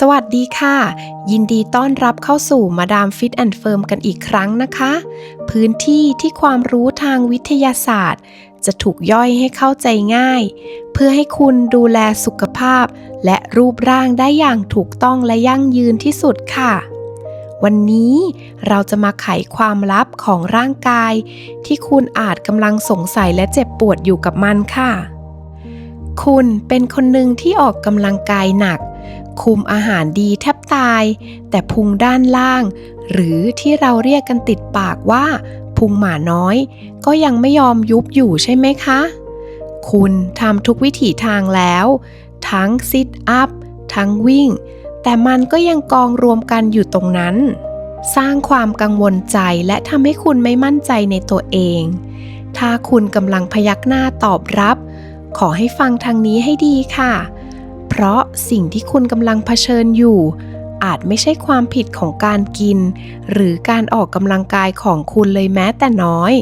สวัสดีค่ะ ยินดีต้อนรับเข้าสู่มาดามฟิตแอนด์เฟิร์มกันอีกครั้งนะคะ พื้นที่ที่ความรู้ทางวิทยาศาสตร์ จะถูกย่อยให้เข้าใจง่าย เพื่อให้คุณดูแลสุขภาพ และรูปร่างได้อย่างถูกต้องและยั่งยืนที่สุดค่ะ วันนี้เราจะมาไขความลับของร่างกาย ที่คุณอาจกำลังสงสัยและเจ็บปวดอยู่กับมันค่ะ คุณเป็นคนหนึ่งที่ออกกำลังกายหนัก คุมอาหารดีแทบตาย แต่พุงด้านล่าง หรือที่เราเรียกกันติดปากว่า พุงหมาน้อย ก็ยังไม่ยอมยุบอยู่ใช่ไหมคะ คุณทำทุกวิถีทางแล้ว ทั้งซิทอัพ ทั้งวิ่ง แต่มันก็ยังกองรวมกันอยู่ตรงนั้น สร้างความกังวลใจและทำให้คุณไม่มั่นใจในตัวเอง ถ้าคุณกำลังพยักหน้าตอบรับ ขอให้ฟังทางนี้ให้ดีค่ะ เพราะสิ่งที่คุณกำลังเผชิญอยู่ อาจไม่ใช่ความผิดของการกิน หรือการออกกำลังกายของคุณเลยแม้แต่น้อย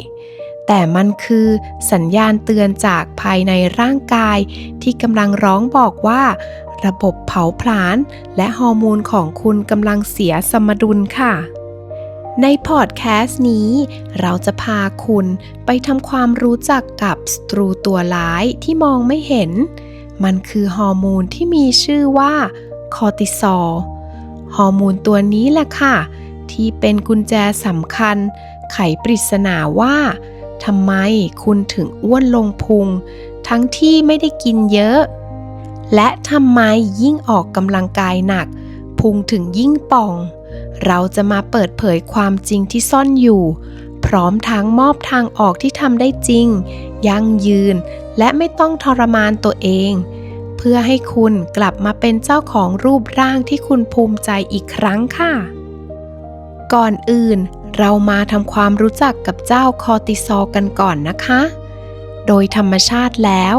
แต่มันคือสัญญาณเตือนจากภายในร่างกายที่กำลังร้องบอกว่า ระบบเผาผลาญและฮอร์โมนของคุณกำลังเสียสมดุลค่ะ ในพอดแคสต์นี้ เราจะพาคุณไปทำความรู้จักกับศัตรูตัวร้ายที่มองไม่เห็น มันคือฮอร์โมนที่มีชื่อว่าคอร์ติซอล ฮอร์โมนตัวนี้แหละค่ะ ที่เป็นกุญแจสำคัญ ไขปริศนาว่าทำไมคุณถึงอ้วนลงพุง ทั้งที่ไม่ได้กินเยอะ และทำไมยิ่งออกกำลังกายหนัก พุงถึงยิ่งป่อง เราจะมาเปิดเผยความจริงที่ซ่อนอยู่ พร้อมทั้งมอบทางออกที่ทำได้จริง ยั่งยืน และไม่ต้องทรมานตัวเอง เพื่อให้คุณกลับมาเป็นเจ้าของรูปร่างที่คุณภูมิใจอีกครั้งค่ะ ก่อนอื่นเรามาทำความรู้จักกับเจ้าคอติซอลกันก่อนนะคะ โดยธรรมชาติแล้ว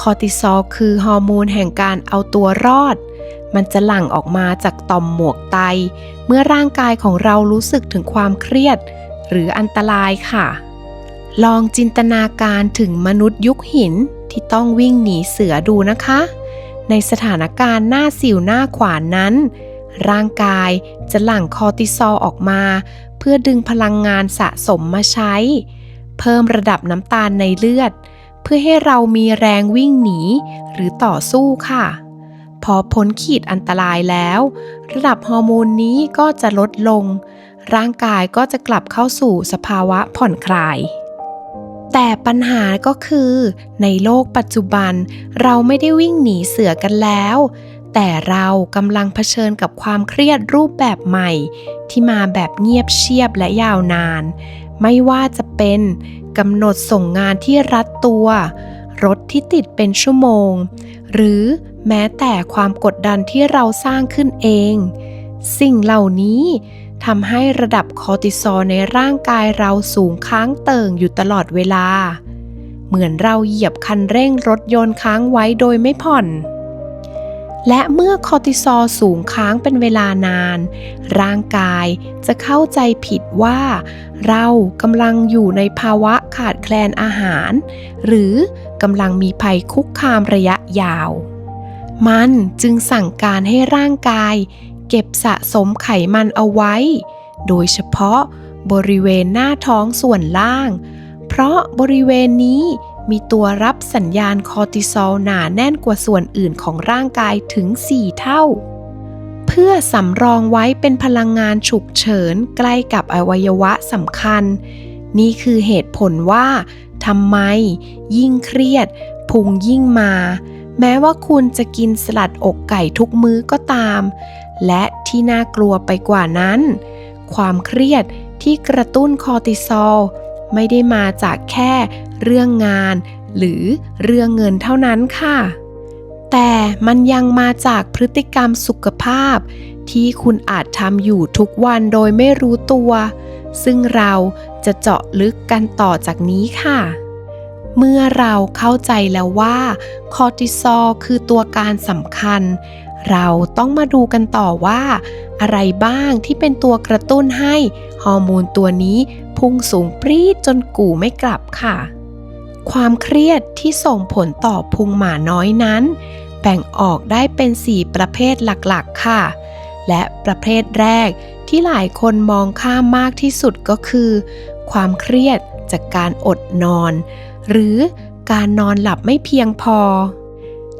คอติซอลคือฮอร์โมนแห่งการเอาตัวรอด มันจะหลั่งออกมาจากต่อมหมวกไต เมื่อร่างกายของเรารู้สึกถึงความเครียด หรืออันตรายค่ะ ลองจินตนาการถึงมนุษย์ยุคหินที่ต้องวิ่งหนีเสือดูนะคะ ในสถานการณ์หน้าสิวหน้าขวานนั้น ร่างกายจะหลั่งคอร์ติซอลออกมา เพื่อดึงพลังงานสะสมมาใช้ เพิ่มระดับน้ำตาลในเลือด เพื่อให้เรามีแรงวิ่งหนีหรือต่อสู้ค่ะ พอพ้นขีดอันตรายแล้ว ระดับฮอร์โมนนี้ก็จะลดลง ร่างกายก็จะกลับเข้าสู่สภาวะผ่อนคลาย แต่ปัญหาก็คือ ในโลกปัจจุบัน เราไม่ได้วิ่งหนีเสือกันแล้ว แต่เรากำลังเผชิญกับความเครียดรูปแบบใหม่ ที่มาแบบเงียบเชียบและยาวนาน ไม่ว่าจะเป็นกำหนดส่งงานที่รัดตัว รถที่ติดเป็นชั่วโมง หรือแม้แต่ความกดดันที่เราสร้างขึ้นเอง สิ่งเหล่านี้ทำให้ระดับคอร์ติซอลในร่างกายเราสูงค้างเติ่งอยู่ตลอดเวลา เหมือนเราเหยียบคันเร่งรถยนต์ค้างไว้โดยไม่ผ่อน และเมื่อคอร์ติซอลสูงค้างเป็นเวลานาน ร่างกายจะเข้าใจผิดว่า เรากำลังอยู่ในภาวะขาดแคลนอาหาร หรือ กำลังมีภัยคุกคามระยะยาว มันจึงสั่งการให้ร่างกาย เก็บสะสมไขมันเอาไว้ โดยเฉพาะบริเวณหน้าท้องส่วนล่าง เพราะบริเวณนี้มีตัวรับสัญญาณคอร์ติซอลหนาแน่นกว่าส่วนอื่นของร่างกายถึง 4 เท่า เพื่อสำรองไว้เป็นพลังงานฉุกเฉินใกล้กับอวัยวะสำคัญ นี่คือเหตุผลว่า ทำไม ยิ่งเครียด พุงยิ่งมา แม้ว่าคุณจะกินสลัดอกไก่ทุกมื้อก็ตาม และที่น่ากลัวไปกว่านั้น ความเครียดที่กระตุ้นคอร์ติซอลไม่ได้มาจากแค่เรื่องงาน หรือเรื่องเงินเท่านั้นค่ะ แต่มันยังมาจากพฤติกรรมสุขภาพ ที่คุณอาจทำอยู่ทุกวันโดยไม่รู้ตัว ซึ่งเราจะเจาะลึกกันต่อจากนี้ค่ะ เมื่อเราเข้าใจแล้วว่าคอร์ติซอลคือตัวการสำคัญ เราต้องมาดูกันต่อว่า อะไรบ้างที่เป็นตัวกระตุ้นให้ฮอร์โมนตัวนี้พุ่งสูงปรี๊ดจนกู่ไม่กลับค่ะ ความเครียดที่ส่งผลต่อพุงหมาน้อยนั้น แบ่งออกได้เป็น 4 ประเภทหลักๆ ค่ะ และประเภทแรก ที่หลายคนมองข้ามมากที่สุดก็คือ ความเครียดจากการอดนอน หรือการนอนหลับไม่เพียงพอ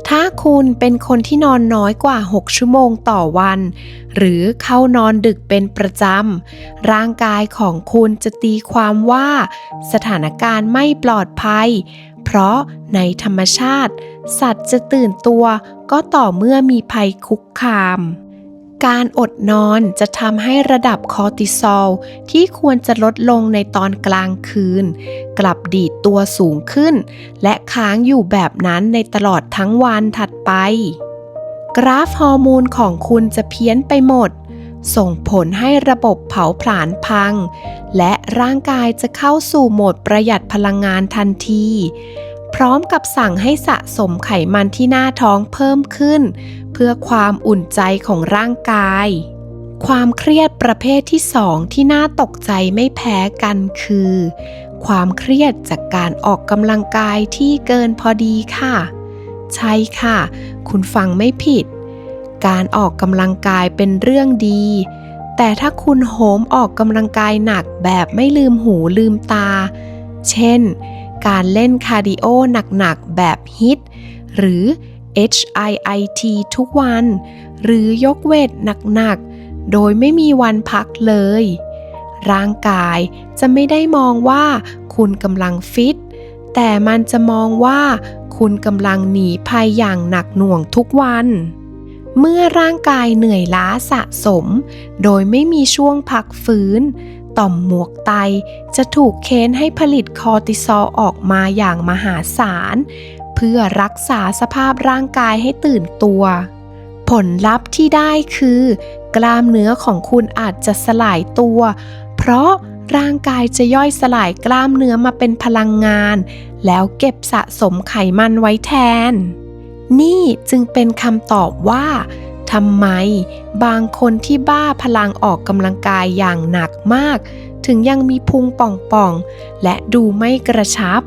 ถ้าคุณเป็นคนที่นอนน้อยกว่า 6 ชั่วโมงต่อวัน หรือเข้านอนดึกเป็นประจำ ร่างกายของคุณจะตีความว่า สถานการณ์ไม่ปลอดภัย เพราะในธรรมชาติ สัตว์จะตื่นตัวก็ต่อเมื่อมีภัยคุกคาม การอดนอนจะทำให้ระดับคอร์ติซอลที่ควรจะลดลงในตอนกลางคืน กลับดีดตัวสูงขึ้น และค้างอยู่แบบนั้นในตลอดทั้งวันถัดไป กราฟฮอร์โมนของคุณจะเพี้ยนไปหมด ส่งผลให้ระบบเผาผลาญพัง และร่างกายจะเข้าสู่โหมดประหยัดพลังงานทันที พร้อมกับสั่งให้สะสมไขมันที่หน้าท้องเพิ่มขึ้น พื่อความอุ่นใจของร่างกาย ความเครียดประเภทที่สองที่น่าตกใจไม่แพ้กันคือ ความเครียดจากการออกกำลังกายที่เกินพอดีค่ะ ใช่ค่ะ คุณฟังไม่ผิด การออกกำลังกายเป็นเรื่องดี แต่ถ้าคุณโหมออกกำลังกายหนักแบบไม่ลืมหูลืมตา เช่น การเล่นคาร์ดิโอหนักๆแบบฮิตหรือ HIIT ทุกวัน หรือยกเวทหนักๆ โดยไม่มีวันพักเลย ร่างกายจะไม่ได้มองว่าคุณกำลังฟิต แต่มันจะมองว่าคุณกำลังหนีภัยอย่างหนักหน่วงทุกวัน เมื่อร่างกายเหนื่อยล้าสะสม โดยไม่มีช่วงพักฟื้น ต่อมหมวกไตจะถูกเค้นให้ผลิตคอร์ติซอลออกมาอย่างมหาศาล พื่อรักษาสภาพร่างกายให้ตื่นตัว ผลลัพธ์ที่ได้คือ กล้ามเนื้อของคุณอาจจะสลายตัว เพราะร่างกายจะย่อยสลายกล้ามเนื้อมาเป็นพลังงาน แล้วเก็บสะสมไขมันไว้แทน นี่จึงเป็นคำตอบว่าทำไม บางคนที่บ้าพลังออกกำลังกายอย่างหนักมาก ถึงยังมีพุงป่องๆ และดูไม่กระชับ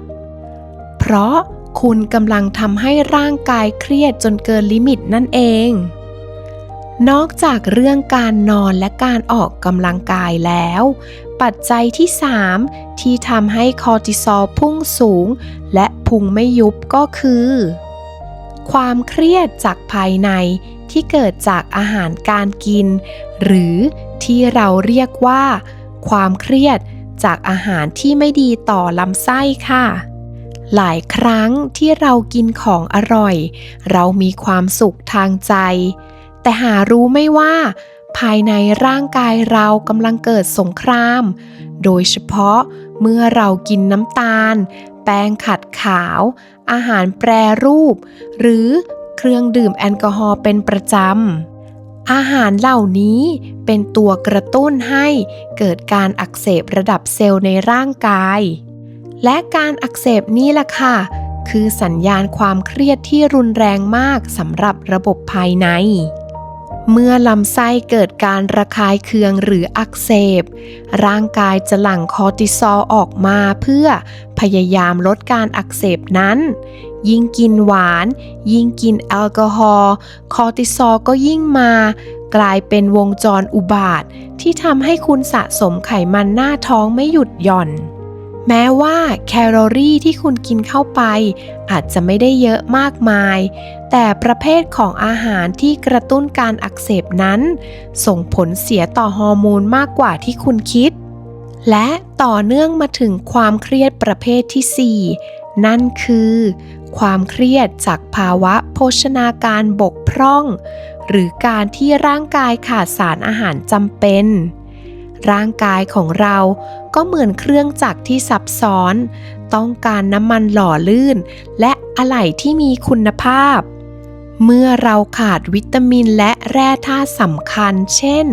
เพราะ คุณกำลังทำให้ร่างกายเครียดจนเกินลิมิตนั่นเอง นอกจากเรื่องการนอนและการออกกำลังกายแล้ว ปัจจัยที่ 3 ที่ทำให้คอร์ติซอลพุ่งสูง และพุงไม่ยุบก็คือ ความเครียดจากภายในที่เกิดจากอาหารการกิน หรือที่เราเรียกว่า ความเครียดจากอาหารที่ไม่ดีต่อลำไส้ค่ะ หลายครั้งที่เรากินของอร่อย เรามีความสุขทางใจ แต่หารู้ไม่ว่า ภายในร่างกายเรากำลังเกิดสงคราม โดยเฉพาะเมื่อเรากินน้ำตาล แป้งขัดขาว อาหารแปรรูป หรือเครื่องดื่มแอลกอฮอล์เป็นประจำอาหารเหล่านี้เป็นตัวกระตุ้นให้เกิดการอักเสบระดับเซลล์ในร่างกาย และการอักเสบนี่แหละค่ะ คือสัญญาณความเครียดที่รุนแรงมากสำหรับระบบภายใน เมื่อลำไส้เกิดการระคายเคืองหรืออักเสบ ร่างกายจะหลั่งคอร์ติซอลออกมาเพื่อพยายามลดการอักเสบนั้น ยิ่งกินหวาน ยิ่งกินแอลกอฮอล์คอร์ติซอลก็ยิ่งมา กลายเป็นวงจรอุบาท ที่ทำให้คุณสะสมไขมันหน้าท้องไม่หยุดหย่อน แม้ว่าแคลอรี่ที่คุณกินเข้าไป อาจจะไม่ได้เยอะมากมาย แต่ประเภทของอาหารที่กระตุ้นการอักเสบนั้น ส่งผลเสียต่อฮอร์โมนมากกว่าที่คุณคิด และต่อเนื่องมาถึงความเครียดประเภทที่ 4 นั่นคือ ความเครียดจากภาวะโภชนาการบกพร่อง หรือการที่ร่างกายขาดสารอาหารจำเป็น ร่างกายของเราก็เหมือนเครื่องจักรที่ซับซ้อน ต้องการน้ำมันหล่อลื่น และอะไหล่ที่มีคุณภาพ เมื่อเราขาดวิตามินและแร่ธาตุสำคัญ เช่น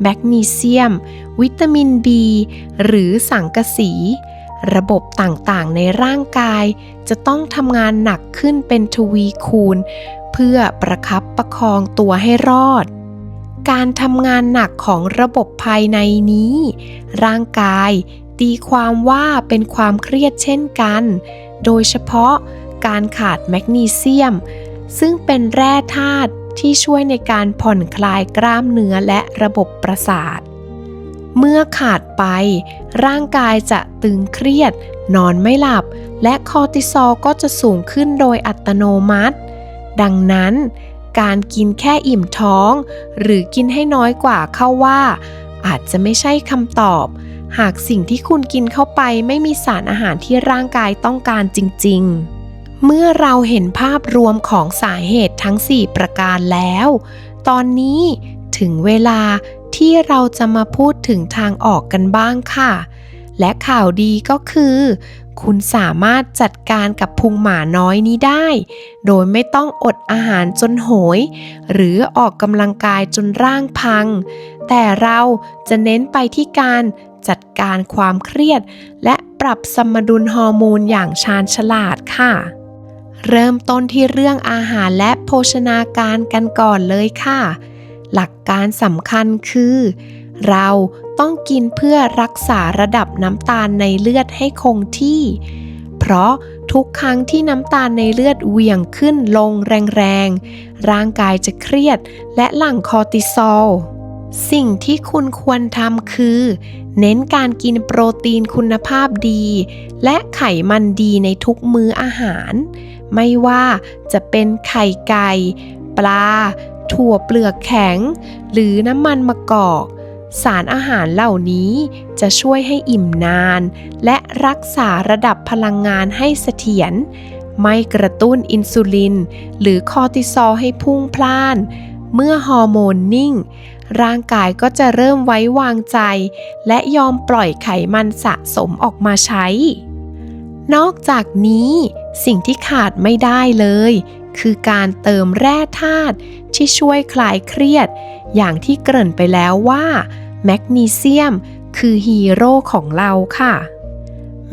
แมกนีเซียม วิตามิน B หรือสังกะสี ระบบต่างๆ ในร่างกาย จะต้องทำงานหนักขึ้นเป็นทวีคูณ เพื่อประคับประคองตัวให้รอด การทำงานหนักของระบบภายในนี้ ร่างกายตีความว่าเป็นความเครียดเช่นกัน โดยเฉพาะการขาดแมกนีเซียม ซึ่งเป็นแร่ธาตุที่ช่วยในการผ่อนคลายกล้ามเนื้อและระบบประสาท เมื่อขาดไป ร่างกายจะตึงเครียด นอนไม่หลับ และคอร์ติซอลก็จะสูงขึ้นโดยอัตโนมัติ ดังนั้น การกินแค่อิ่มท้อง หรือกินให้น้อยกว่าเข้าว่า อาจจะไม่ใช่คำตอบ หากสิ่งที่คุณกินเข้าไปไม่มีสารอาหารที่ร่างกายต้องการจริง ๆ เมื่อเราเห็นภาพรวมของสาเหตุทั้ง 4 ประการแล้ว ตอนนี้ถึงเวลาที่เราจะมาพูดถึงทางออกกันบ้างค่ะ และข่าวดีก็คือ คุณสามารถจัดการกับพุงหมาน้อยนี้ได้ โดยไม่ต้องอดอาหารจนโหย หรือออกกำลังกายจนร่างพัง แต่เราจะเน้นไปที่การจัดการความเครียด และปรับสมดุลฮอร์โมนอย่างชาญฉลาดค่ะ เริ่มต้นที่เรื่องอาหารและโภชนาการกันก่อนเลยค่ะ หลักการสำคัญคือ เรา ต้องกินเพื่อรักษาระดับน้ำตาลในเลือดให้คงที่ เพราะทุกครั้งที่น้ำตาลในเลือดเหวี่ยงขึ้นลงแรงๆ ร่างกายจะเครียดและหลั่งคอร์ติซอล สิ่งที่คุณควรทำคือ เน้นการกินโปรตีนคุณภาพดี และไขมันดีในทุกมื้ออาหาร ไม่ว่าจะเป็นไข่ไก่ ปลา ถั่วเปลือกแข็ง หรือน้ำมันมะกอก สารอาหารเหล่านี้จะช่วยให้อิ่มนาน และรักษาระดับพลังงานให้เสถียร ไม่กระตุ้นอินซูลิน หรือคอร์ติซอลให้พุ่งพล่าน เมื่อฮอร์โมนนิ่ง ร่างกายก็จะเริ่มไว้วางใจ และยอมปล่อยไขมันสะสมออกมาใช้ นอกจากนี้สิ่งที่ขาดไม่ได้เลย คือการเติมแร่ธาตุที่ช่วยคลายเครียด อย่างที่เกริ่นไปแล้วว่า แมกนีเซียม คือฮีโร่ของเราค่ะ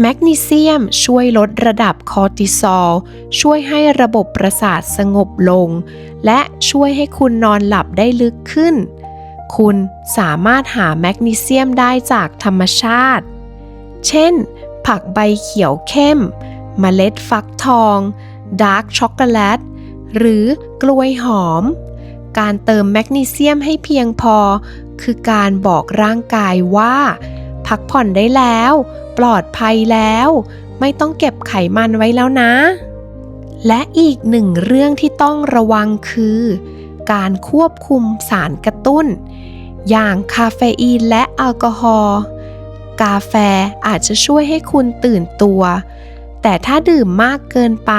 แมกนีเซียมช่วยลดระดับคอร์ติซอล ช่วยให้ระบบประสาทสงบลง และช่วยให้คุณนอนหลับได้ลึกขึ้น คุณสามารถหาแมกนีเซียมได้จากธรรมชาติ เช่น ผักใบเขียวเข้มเมล็ดฟักทอง ดาร์กช็อกโกแลต หรือกล้วยหอม การเติมแมกนีเซียมให้เพียงพอ คือการบอกร่างกายว่า พักผ่อนได้แล้ว ปลอดภัยแล้ว ไม่ต้องเก็บไขมันไว้แล้วนะ และอีกหนึ่งเรื่องที่ต้องระวังคือ การควบคุมสารกระตุ้น อย่างคาเฟอีนและแอลกอฮอล์กาแฟอาจจะช่วยให้คุณตื่นตัว แต่ถ้าดื่มมากเกินไป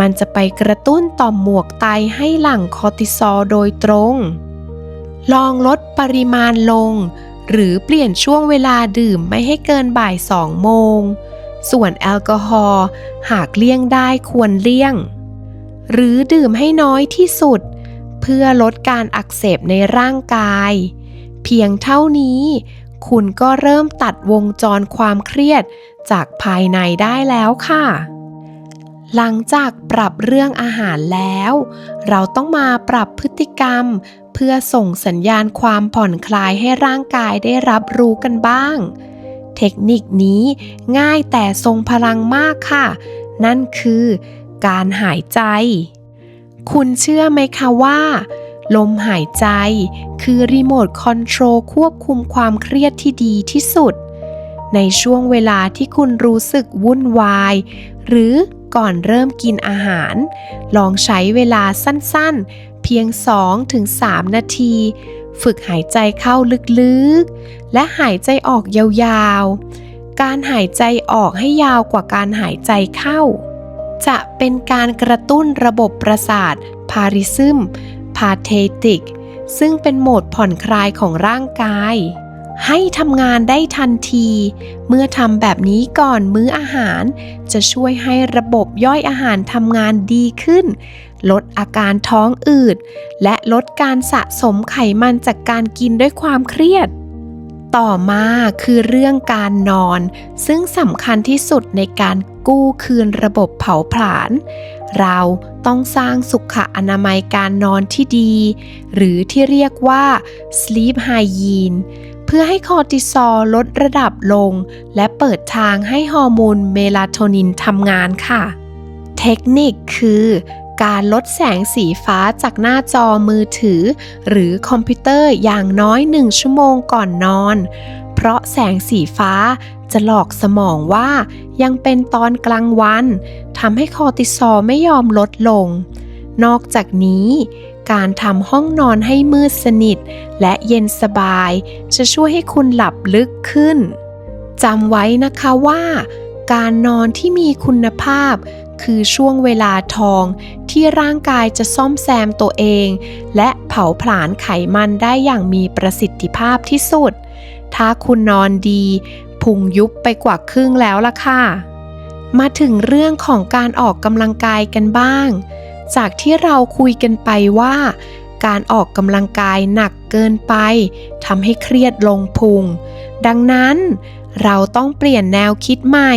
มันจะไปกระตุ้นต่อมหมวกไตให้หลั่งคอร์ติซอลโดยตรง ลองลดปริมาณลง หรือเปลี่ยนช่วงเวลาดื่มไม่ให้เกินบ่ายสองโมง ส่วนแอลกอฮอล์หากเลี่ยงได้ควรเลี่ยง หรือดื่มให้น้อยที่สุด เพื่อลดการอักเสบในร่างกาย เพียงเท่านี้ คุณก็เริ่มตัดวงจรความเครียดจากภายในได้แล้วค่ะ หลังจากปรับเรื่องอาหารแล้ว เราต้องมาปรับพฤติกรรม เพื่อส่งสัญญาณความผ่อนคลายให้ร่างกายได้รับรู้กันบ้าง เทคนิคนี้ง่ายแต่ทรงพลังมากค่ะ นั่นคือการหายใจ คุณเชื่อไหมคะว่า ลมหายใจคือรีโมทคอนโทรลควบคุมความเครียดที่ดีที่สุด ในช่วงเวลาที่คุณรู้สึกวุ่นวาย หรือก่อนเริ่มกินอาหาร ลองใช้เวลาสั้นๆ เพียง 2-3 นาที ฝึกหายใจเข้าลึกๆ และหายใจออกยาวๆ การหายใจออกให้ยาวกว่าการหายใจเข้า จะเป็นการกระตุ้นระบบประสาทพาริซึมพาเทติกซึ่งเป็นโหมดผ่อนคลายของร่างกาย ให้ทำงานได้ทันที เมื่อทำแบบนี้ก่อนมื้ออาหาร จะช่วยให้ระบบย่อยอาหารทำงานดีขึ้น ลดอาการท้องอืด และลดการสะสมไขมันจากการกินด้วยความเครียด ต่อมาคือเรื่องการนอน ซึ่งสำคัญที่สุดในการกู้คืนระบบเผาผลาญเราต้องสร้างสุขอนามัยการนอนที่ดี หรือที่เรียกว่า sleep hygiene พื่อให้คอร์ติซอลลดระดับลง และเปิดทางให้ฮอร์โมนเมลาโทนินทำงานค่ะ เทคนิคคือการลดแสงสีฟ้าจากหน้าจอมือถือ หรือคอมพิวเตอร์อย่างน้อยหนึ่งชั่วโมงก่อนนอน เพราะแสงสีฟ้าจะหลอกสมองว่ายังเป็นตอนกลางวันทำให้คอร์ติซอลไม่ยอมลดลง นอกจากนี้ การทำห้องนอนให้มืดสนิท และเย็นสบาย จะช่วยให้คุณหลับลึกขึ้นจำไว้นะคะว่า การนอนที่มีคุณภาพ คือช่วงเวลาทองที่ร่างกายจะซ่อมแซมตัวเอง และเผาผลาญไขมันได้อย่างมีประสิทธิภาพที่สุด ถ้าคุณนอนดีพุงยุบไปกว่าครึ่งแล้วล่ะค่ะ มาถึงเรื่องของการออกกำลังกายกันบ้าง จากที่เราคุยกันไปว่า การออกกำลังกายหนักเกินไปทำให้เครียดลงพุง ดังนั้น เราต้องเปลี่ยนแนวคิดใหม่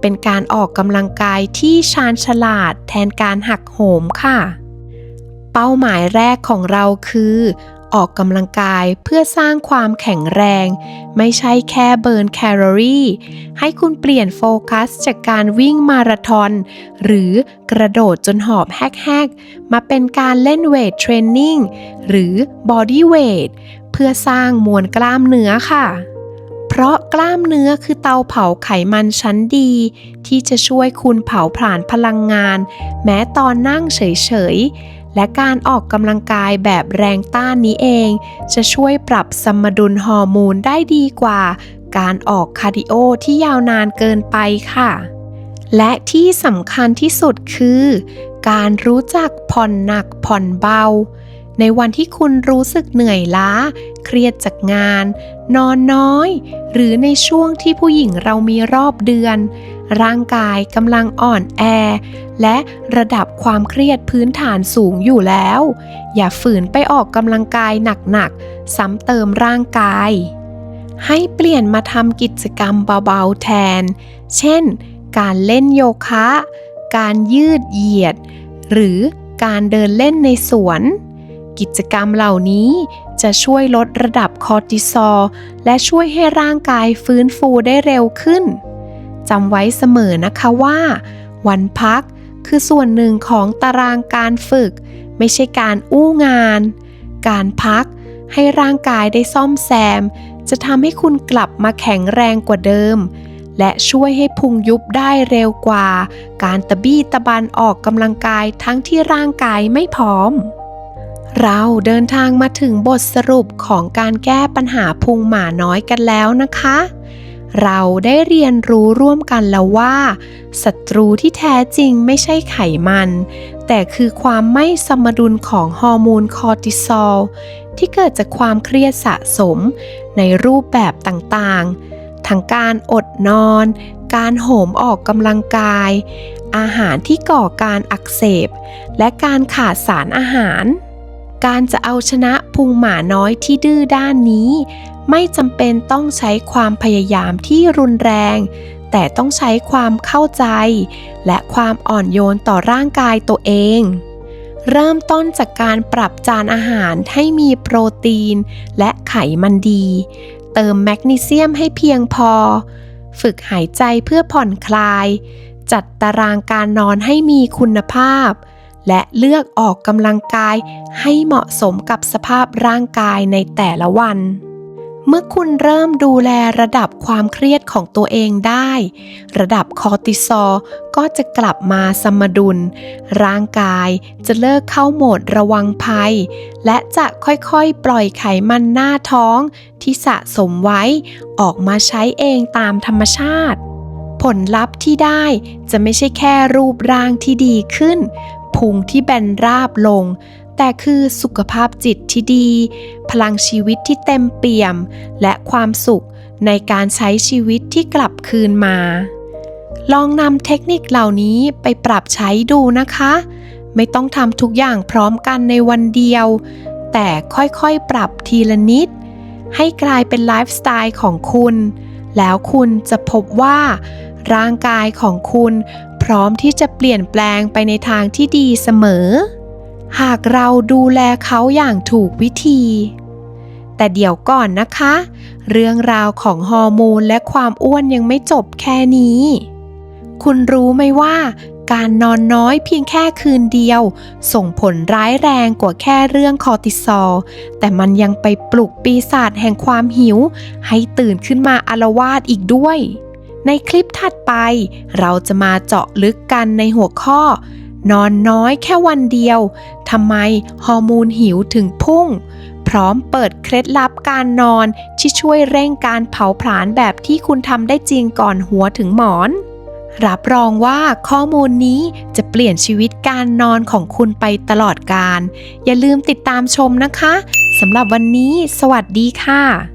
เป็นการออกกำลังกายที่ชาญฉลาดแทนการหักโหมค่ะ เป้าหมายแรกของเราคือ ออกกำลังกายเพื่อสร้างความแข็งแรง ไม่ใช่แค่เบิร์นแคลอรี่ ให้คุณเปลี่ยนโฟกัสจากการวิ่งมาราธอนหรือกระโดดจนหอบแฮกๆ มาเป็นการเล่นเวทเทรนนิ่งหรือบอดี้เวทเพื่อสร้างมวลกล้ามเนื้อค่ะเพราะกล้ามเนื้อคือเตาเผาไขมันชั้นดี ที่จะช่วยคุณเผาผลาญพลังงาน แม้ตอนนั่งเฉย และการออกกำลังกายแบบแรงต้านนี้เอง จะช่วยปรับสมดุลฮอร์โมนได้ดีกว่า การออกคาร์ดิโอที่ยาวนานเกินไปค่ะ และที่สำคัญที่สุดคือ การรู้จักผ่อนหนักผ่อนเบา ในวันที่คุณรู้สึกเหนื่อยล้า เครียดจากงาน นอนน้อย หรือในช่วงที่ผู้หญิงเรามีรอบเดือน ร่างกายกำลังอ่อนแอ และระดับความเครียดพื้นฐานสูงอยู่แล้ว อย่าฝืนไปออกกำลังกายหนักๆ ซ้ำเติมร่างกาย ให้เปลี่ยนมาทำกิจกรรมเบาๆแทน เช่น การเล่นโยคะ การยืดเหยียด หรือการเดินเล่นในสวน กิจกรรมเหล่านี้จะช่วยลดระดับคอร์ติซอลและช่วยให้ร่างกายฟื้นฟูได้เร็วขึ้น จำไว้เสมอนะคะว่า วันพักคือส่วนหนึ่งของตารางการฝึก ไม่ใช่การอู้งาน การพักให้ร่างกายได้ซ่อมแซม จะทำให้คุณกลับมาแข็งแรงกว่าเดิม และช่วยให้พุงยุบได้เร็วกว่า การตะบี้ตะบันออกกำลังกายทั้งที่ร่างกายไม่พร้อม เราเดินทางมาถึงบทสรุปของการแก้ปัญหาพุงหมาน้อยกันแล้วนะคะ เราได้เรียนรู้ร่วมกันแล้วว่าศัตรูที่แท้จริงไม่ใช่ไขมัน แต่คือความไม่สมดุลของฮอร์โมนคอร์ติซอลที่เกิดจากความเครียดสะสมในรูปแบบต่างๆ ทั้งการอดนอน การโหมออกกำลังกาย อาหารที่ก่อการอักเสบ และการขาดสารอาหาร การจะเอาชนะพุงหมาน้อยที่ดื้อด้านนี้ ไม่จำเป็นต้องใช้ความพยายามที่รุนแรง แต่ต้องใช้ความเข้าใจ และความอ่อนโยนต่อร่างกายตัวเอง เริ่มต้นจากการปรับจานอาหารให้มีโปรตีน และไขมันดี เติมแมกนีเซียมให้เพียงพอ ฝึกหายใจเพื่อผ่อนคลาย จัดตารางการนอนให้มีคุณภาพ และเลือกออกกำลังกายให้เหมาะสมกับสภาพร่างกายในแต่ละวัน เมื่อคุณเริ่มดูแลระดับความเครียดของตัวเองได้ ระดับคอร์ติซอลก็จะกลับมาสมดุล ร่างกายจะเลิกเข้าโหมดระวังภัย และจะค่อยๆ ปล่อยไขมันหน้าท้องที่สะสมไว้ ออกมาใช้เองตามธรรมชาติผลลัพธ์ที่ได้จะไม่ใช่แค่รูปร่างที่ดีขึ้น พุงที่แบนราบลง แต่คือสุขภาพจิตที่ดี พลังชีวิตที่เต็มเปี่ยม และความสุขในการใช้ชีวิตที่กลับคืนมา ลองนำเทคนิคเหล่านี้ไปปรับใช้ดูนะคะ ไม่ต้องทำทุกอย่างพร้อมกันในวันเดียว แต่ค่อยๆปรับทีละนิด ให้กลายเป็นไลฟ์สไตล์ของคุณ แล้วคุณจะพบว่าร่างกายของคุณ พร้อมที่จะเปลี่ยนแปลงไปในทางที่ดีเสมอ หากเราดูแลเขาอย่างถูกวิธี แต่เดี๋ยวก่อนนะคะ เรื่องราวของฮอร์โมนและความอ้วนยังไม่จบแค่นี้ คุณรู้ไหมว่าการนอนน้อยเพียงแค่คืนเดียว ส่งผลร้ายแรงกว่าแค่เรื่องคอร์ติซอลแต่มันยังไปปลุกปีศาจแห่งความหิว ให้ตื่นขึ้นมาอารวาสอีกด้วย ในคลิปถัดไป เราจะมาเจาะลึกกันในหัวข้อ นอนน้อยแค่วันเดียวทำไมฮอร์โมนหิวถึงพุ่ง พร้อมเปิดเคล็ดลับการนอนที่ช่วยเร่งการเผาผลาญแบบที่คุณทำได้จริงก่อนหัวถึงหมอน รับรองว่าข้อมูลนี้จะเปลี่ยนชีวิตการนอนของคุณไปตลอดการ อย่าลืมติดตามชมนะคะสำหรับวันนี้ สวัสดีค่ะ